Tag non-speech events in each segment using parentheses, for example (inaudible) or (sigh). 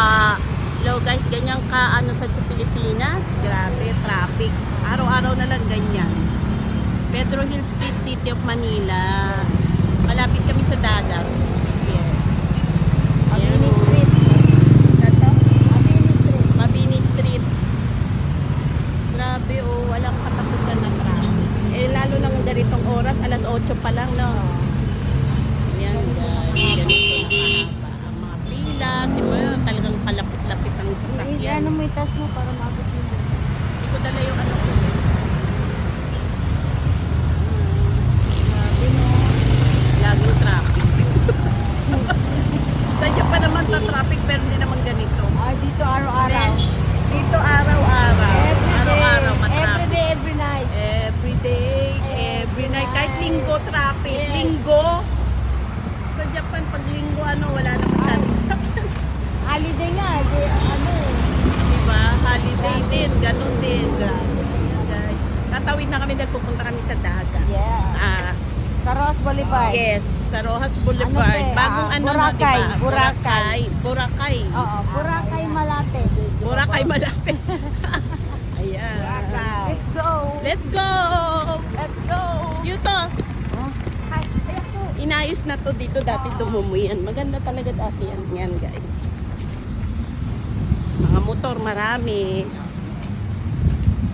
ka low guys, ganyan ka ano sa Pilipinas. Grabe, traffic. Araw-araw na lang ganyan. Pedro Hill Street, City of Manila. Malapit kami sa dagat. Yeah. Ayan. Mabini Street. Dato? Mabini Street. Mabini Street. Grabe oh, walang katapusan na traffic. Eh lalo lang ganitong oras, alas 8 pa lang no. Ano mo itas mo para maabot mo. Hindi ko dala yung ano ko. Grabe no. Laging traffic. (laughs) Sadya pa naman sa traffic pero hindi naman ganito. Ah, dito araw-araw. Dito araw-araw. Araw-araw Every matraffic. day, every night. Every day, every night. Kahit linggo traffic. Linggo. Sa Japan, pag linggo, ano, wala na masyadong sasakyan. Holiday nga, di, ano eh. Diba? Holiday din. Ganun din. Guys. Na kami dahil pupunta kami sa dagat. Yeah. Ah, Sa Ross Boulevard. yes, sa Rojas Boulevard. Ano? Bagong Ah, ano na, Boracay, diba? Boracay. Boracay. Oo, Boracay Malate. Boracay malapit. (laughs) Ayan. Let's go. Let's go! Let's go. Yuto! Hi, ayan po. Inayos na to dito dati dumumo yan. Maganda talaga dati yan. Yan guys. Mga motor marami.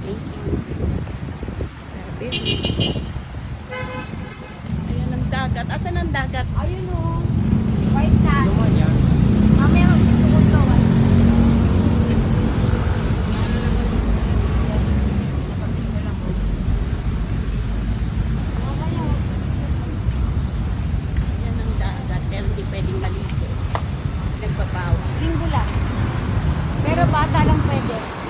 Thank you. Grabe. Ayan ang dagat. Asan ang dagat? Ayun o. White sand. Mamaya magpipukul ka. white. Ayan ang dagat. Pero hindi pwedeng maligo. Nagbabawas. Linggo lang. Pero bata lang pwede.